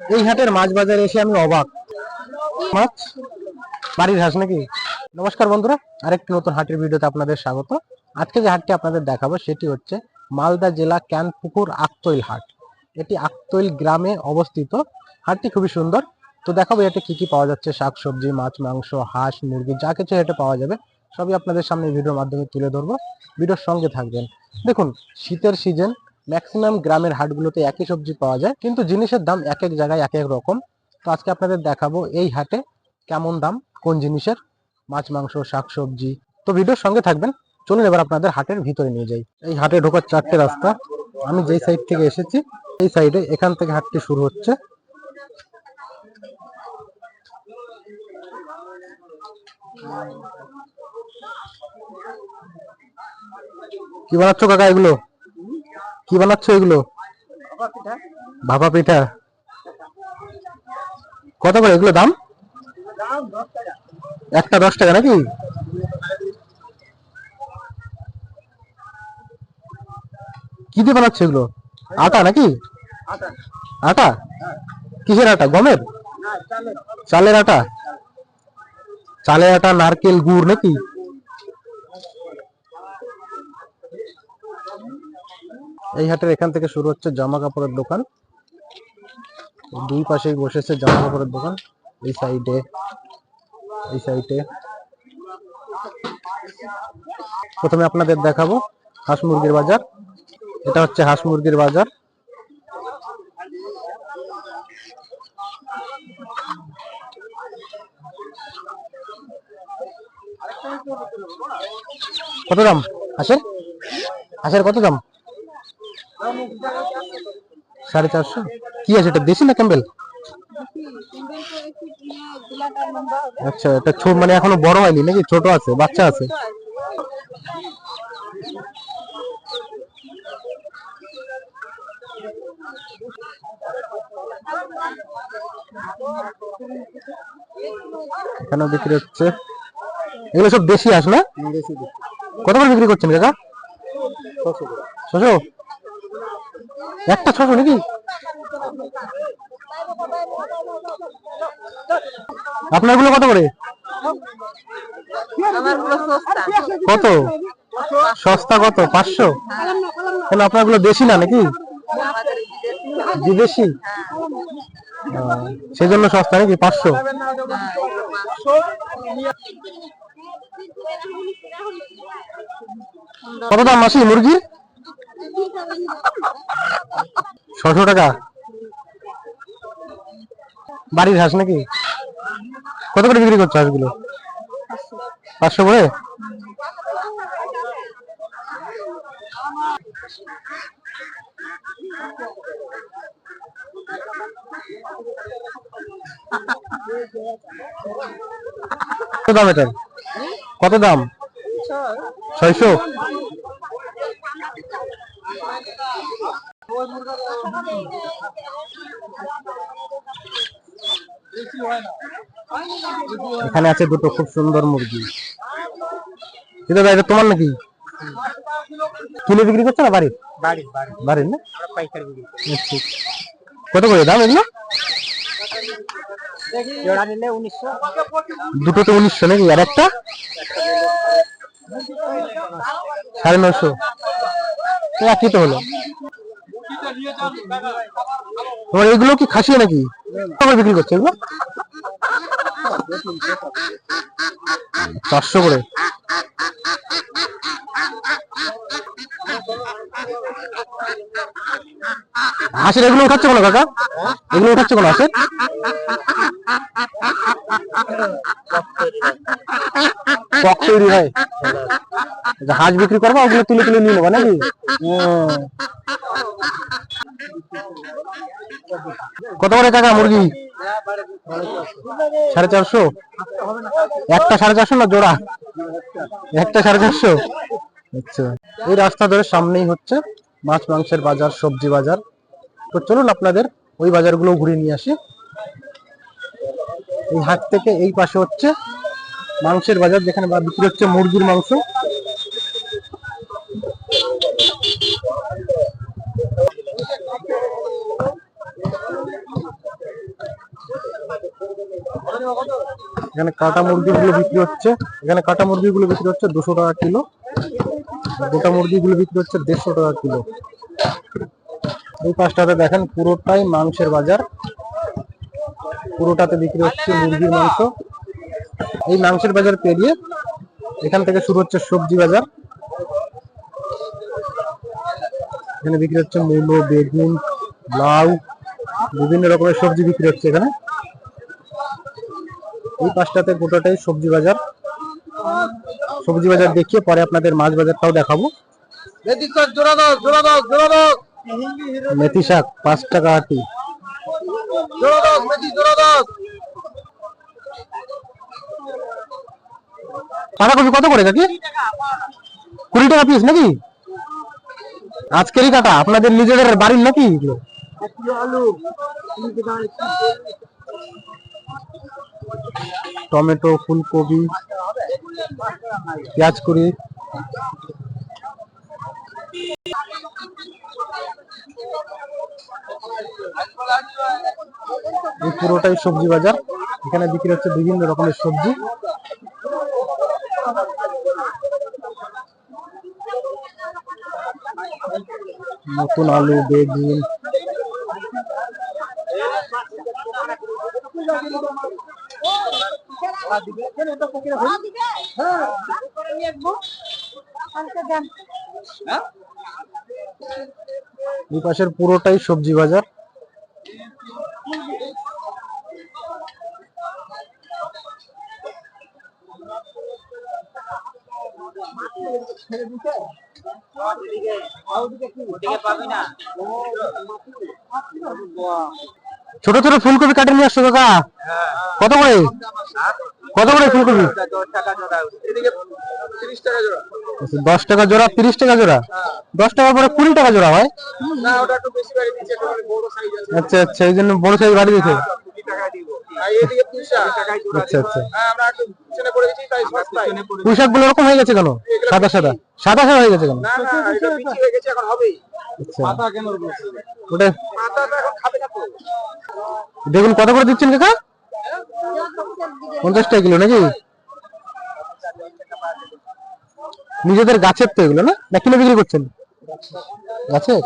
এই হাটের মাছ বাজারে এসে আমি অবাক। মাছ? বাড়ির হাঁস নাকি? নমস্কার বন্ধুরা, আরেকটি নতুন হাটের ভিডিওতে আপনাদের স্বাগত। আজকে যে হাটটি আপনাদের দেখাবো, সেটি হচ্ছে মালদা জেলা ক্যানপুকুর আকতৈল হাট। এটি আকতৈল গ্রামে অবস্থিত। হাটটি খুবই সুন্দর। তো দেখাবো এটা কি কি পাওয়া যাচ্ছে। শাকসবজি মাছ, মাংস, হাঁস, মুরগি, যা কিছু এটা পাওয়া যাবে, সবই আপনাদের সামনে ভিডিওর মাধ্যমে তুলে ধরবো। ভিডিওর সঙ্গে থাকবেন। দেখুন, শীতের সিজন ম্যাক্সিমাম গ্রামের হাটগুলোতে একই সবজি পাওয়া যায়, কিন্তু জিনিসের দাম এক এক জায়গায় এক এক রকম। তো আজকে আপনাদের দেখাবো এই হাটে কেমন দাম, কোন জিনিসের, মাছ, মাংস শাকসবজি তো ভিডিওর সঙ্গে থাকবেন, চলুন এবার আপনাদের হাটের ভিতরে নিয়ে যাই। এই হাটে ঢোকার চারটে রাস্তা, আমি যেই সাইড থেকে এসেছি, এই সাইডে এখান থেকে হাটটি শুরু হচ্ছে। কি বানাচ্ছ কাকা এগুলো? কি বানাচ্ছ এগুলো? ভাপা পিঠা। কত করে এগুলো দাম? একটা দশ টাকা নাকি? কি দিয়ে বানাচ্ছে এগুলো? আটা নাকি? আটা? কিসের আটা? গমের? চালের আটা? চালের আটা, নারকেল, গুড় নাকি? এই হাটের এখান থেকে শুরু হচ্ছে জামা কাপড়ের দোকান। দুই পাশেই বসেছে জামা কাপড়ের দোকান, এই সাইডে এই সাইডে। প্রথমে আপনাদের দেখাবো হাঁস মুরগির বাজার। এটা হচ্ছে হাঁস মুরগির বাজার। কত দাম? হাঁসের? হাঁসের কত দাম? সাড়ে চারশো? কি আছে? এটা দেশি না ক্যাম্বেল? আচ্ছা এটা ছোট মানে এখনও বড় হয়নি নাকি? ছোট আছে, বাচ্চা আছে? এখানেও বিক্রি হচ্ছে। এগুলো সব দেশি আস না? কত করে বিক্রি করছেন কাকা? ছশো। একটা ছশো নাকি? আপনারগুলো কত করে? কত? সস্তা কত? পাঁচশো? কেন আপনারগুলো দেশি না নাকি? বিদেশি? আহ, সেই জন্য সস্তা নাকি? পাঁচশো? কত দাম মাসি মুরগি ছশো টাকা? বাড়ির হাঁস নাকি? কত করে বিক্রি করছ হাঁসগুলো? পাঁচশো করে? কত দাম এটার কত দাম? ছয়শো? এখানে আছে দুটো খুব সুন্দর মুরগি। এটা এটা তোমার নাকি? কিনে বিক্রি করছ না বাড়ির? বাড়ির না? আচ্ছা। কত করে দাম এগুলো? দুটো তো উনিশশো। নাকি? আর একটা? সাড়ে নশো একই তো হলো। তোমার এগুলো কি খাসি নাকি? বিক্রি করছে এগুলো? চারশো করে। হাঁসের এগুলো উঠাচ্ছে কোনো কাকা? এগুলো উঠাচ্ছে কোনো হাঁসের? কক তৈরি হয়। হাঁস বিক্রি করব, ওগুলো তুলে তুলে নিয়ে নেব নাকি। কত করে কাকা মুরগি? সাড়ে চারশো? একটা সাড়ে চারশো না জোড়া? একটা সাড়ে চারশো? আচ্ছা। এই রাস্তা ধরে সামনেই হচ্ছে মাছ, মাংসের বাজার, সবজি বাজার। তো চলুন আপনাদের ওই বাজারগুলো ঘুরে নিয়ে আসি। এই হাট থেকে এই পাশে হচ্ছে মাংসের বাজার, যেখানে বিক্রি হচ্ছে মুরগির মাংস। এখানে কাটা মুরগিগুলো বিক্রি হচ্ছে। এখানে কাটা মুরগিগুলো বিক্রি হচ্ছে দুশো টাকা কিলো। গোটা মুরগিগুলো বিক্রি হচ্ছে দেড়শো টাকা কিলো। এই পাঁচটাতে দেখেন পুরোটাই মাংসের বাজার। পুরোটাতে বিক্রি হচ্ছে মুরগির মাংস। এই মাংসের বাজার পেরিয়ে এখান থেকে শুরু হচ্ছে সবজি বাজার। এখানে বিক্রি হচ্ছে মূলো বেগুন লাউ বিভিন্ন রকমের সবজি বিক্রি হচ্ছে এখানে। এই পাঁচটাতে গোটাটাই সবজি বাজার। সবজি বাজার দেখিয়ে পরে আপনাদের মাছ বাজারটাও দেখাবো। মেথি শাক পাঁচ টাকা আটি বাঁধাকপি কত করে কাকি? কুড়ি টাকা পিস নাকি? আজকেরই কাটা আপনাদের নিজেদের বাড়ির নাকি? টমেটো, ফুলকপি, পেঁয়াজ কুড়ি। এই পুরোটাই সবজি বাজার। এখানে বিক্রি হচ্ছে বিভিন্ন রকমের সবজি। নতুন আলু, বেগুন। এই পাশের পুরোটাই সবজি বাজার। ছোট ছোট ফুলকপি কাটে নিয়ে আসছো কাকা? কত করে? কত করে ফুলকপি? দশ টাকা জোড়া তিরিশ টাকা জোড়া। দশ টাকার পরে কুড়ি টাকা জোড়া হয় আচ্ছা আচ্ছা এই জন্য বড় সাইজ বাড়ি দিয়েছে। আচ্ছা আচ্ছা। পুঁইশাকগুলো এরকম হয়ে গেছে কেন? সাদা সাদা। সাদা সাদা হয়ে গেছে কেন? দেখুন কত করে দিচ্ছেন কাকা? পঞ্চাশ টাকা কিলো নাকি? নিজেদের গাছের তো এগুলো না? না কিলো বিক্রি করছেন? গাছের?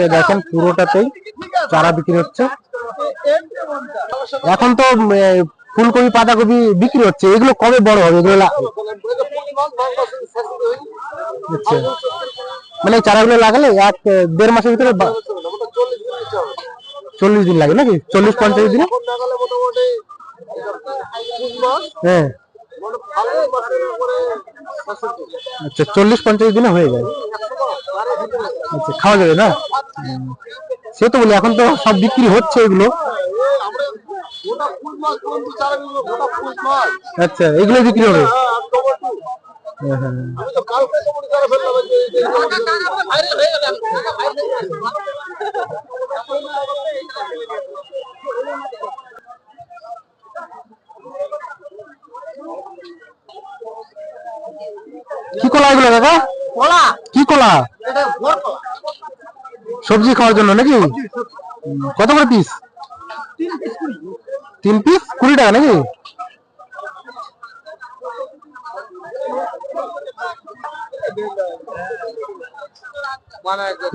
এই দেখেন পুরোটাতেই চারা বিক্রি হচ্ছে। এখন তো ফুলকপি পাতাকপি বিক্রি হচ্ছে। এগুলো কবে বড় হবে? এগুলো আচ্ছা। মানে চারাগুলো লাগালে এক দেড় মাসের ভিতরে চল্লিশ দিন লাগে নাকি? চল্লিশ পঞ্চাশ দিন? হ্যাঁ। আচ্ছা চল্লিশ পঞ্চাশ দিনে হয়ে যায়। আচ্ছা খাওয়া যাবে না? সে তো বলি এখন তো সব বিক্রি হচ্ছে এগুলো। আচ্ছা এগুলো বিক্রি হবে। হ্যাঁ, কি কলা এগুলো দাদা কলা। কি কলা? সবজি খাওয়ার জন্য নাকি? কত করে পিস তিন পিস কুড়ি। টাকা নাকি?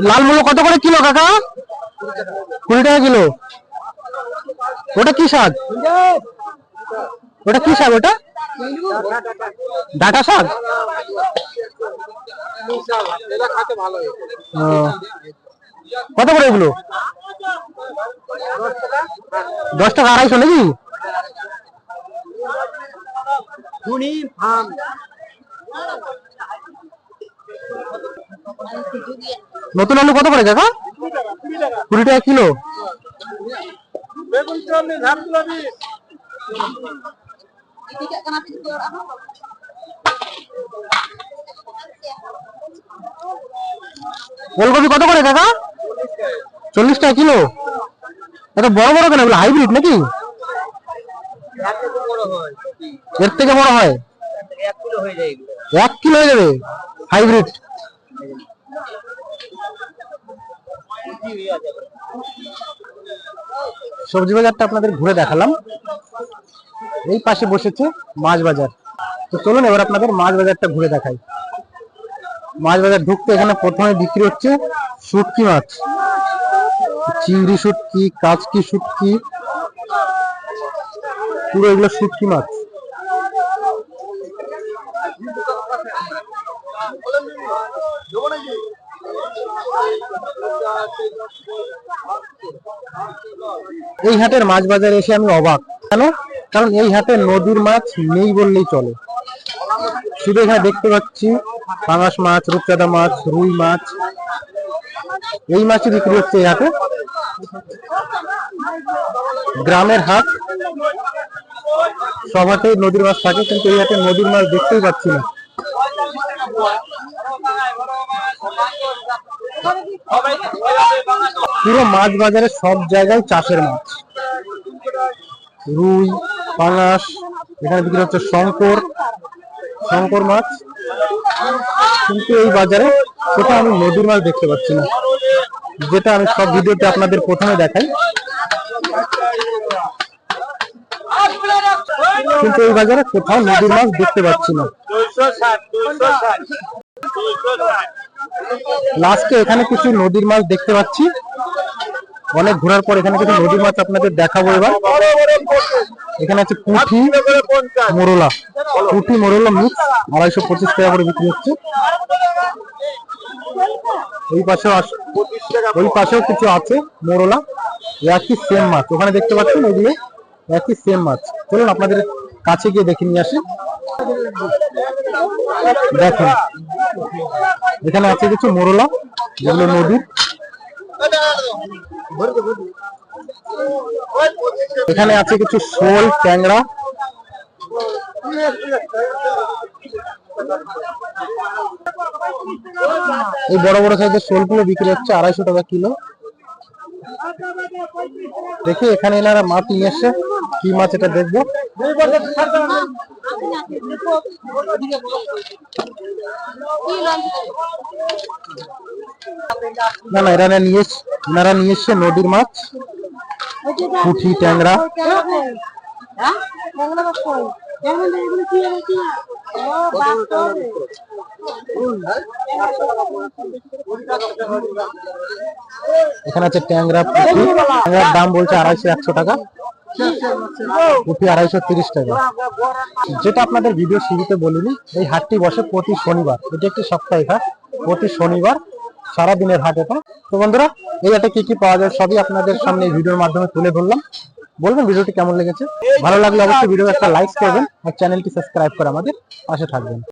লাল মুলো কত করে কিলো কাকা? কুড়ি টাকা কিলো। ওটা কি শাক? ওটা কি শাক ওটা? ডাটা শাক কত করে এগুলো? দশ টাকা আড়াইশো নাকি? নতুন আলু কত করে কাকা কুড়ি টাকা কিলো। বেগুন চল্লিশ ধান চল্লিশ ওলকপি কত করে কাকা? চল্লিশ টাকা কিলো। এত বড় বড় কেন? এগুলো হাইব্রিড নাকি? এর থেকে বড় হয়। এক কিলো হয়ে যায় এগুলো। এক কিলো হয়ে যাবে। হাইব্রিড সবজি বাজারটা আপনাদের ঘুরে দেখালাম। এই পাশে বসেছে মাছ বাজার। তো চলুন এবার আপনাদের মাছ বাজারটা ঘুরে দেখাই। মাছ বাজার ঢুকতে এখানে প্রথমে বিক্রি হচ্ছে শুটকি মাছ। চিংড়ি শুটকি, কাচকি শুটকি, পুরো এগুলো শুটকি মাছ। এই হাটের মাছ বাজারে এসে আমি অবাক। কেন? কারণ এই হাটে নদীর মাছ নেই বললেই চলে। শুধু এখানে দেখতে পাচ্ছি। পাঙাশ মাছ, রূপচাঁদা মাছ, রুই মাছ। এই মাছই বিক্রি হচ্ছে এই হাটে। গ্রামের হাট। সব নদীর মাছ থাকে, কিন্তু এই হাটে নদীর মাছ দেখতেই পাচ্ছি না। পুরো মাছ বাজারে সব জায়গায় চাষের মাছ। রুই, পাঙাশ, এখানে বিক্রি হচ্ছে শঙ্কর শঙ্কর মাছ। কিন্তু এই বাজারে কোথাও আমি নদীর মাছ দেখতে পাচ্ছি না। যেটা আমি সব ভিডিওতে আপনাদের প্রথমে দেখাই। কিন্তু এই বাজারে কোথাও নদীর মাছ দেখতে পাচ্ছি না। লাস্টে এখানে কিছু নদীর মাছ দেখতে পাচ্ছি। অনেক ঘোরার পর এখানে কিছু নদীর মাছ আপনাদের দেখাবো এবার। এখানে আছে পুঁঠি মোরলা। পুঁঠি মোরলা মিক্স আড়াইশো পঁচিশ টাকা করে বিক্রি হচ্ছে। ওই পাশেও ওই পাশেও কিছু আছে, মোরলা। একই সেম মাছ। ওখানে দেখতে পাচ্ছেন ওইগুলো একই সেম মাছ। চলুন আপনাদের কাছে গিয়ে দেখে নিয়ে আসি। দেখুন। এখানে আছে কিছু মোরলা, যেগুলো নদীর। এখানে আছে কিছু শোল, ট্যাংরা। এই বড় বড় সাইজের শোলগুলো বিক্রি হচ্ছে আড়াইশো টাকা কিলো। দেখি, এখানে এনারা মাছ নিয়ে এসছে। কি মাছ এটা দেখব? না না এরা নিয়ে এনারা নিয়ে এসছে নদীর মাছ। পুঁঠি ট্যাংরা। এখানে আছে ট্যাংরা পুঁঠি ট্যাংরার দাম বলছে আড়াইশো একশো টাকা। পুঁঠি আড়াইশো তিরিশ টাকা। যেটা আপনাদের ভিডিও শুরুতে বলিনি, এই হাটটি বসে প্রতি শনিবার। এটি একটি সাপ্তাহিক হাট। প্রতি শনিবার সারাদিনের হাট এটা। তো বন্ধুরা, এই হাটে কি কি পাওয়া যায় সবই আপনাদের সামনে ভিডিওর মাধ্যমে তুলে ধরলাম। বলবেন ভিডিওটি কেমন লেগেছে? ভালো লাগলে অবশ্যই ভিডিও একটা লাইক করবেন আর চ্যানেলটি সাবস্ক্রাইব করে আমাদের পাশে থাকবেন।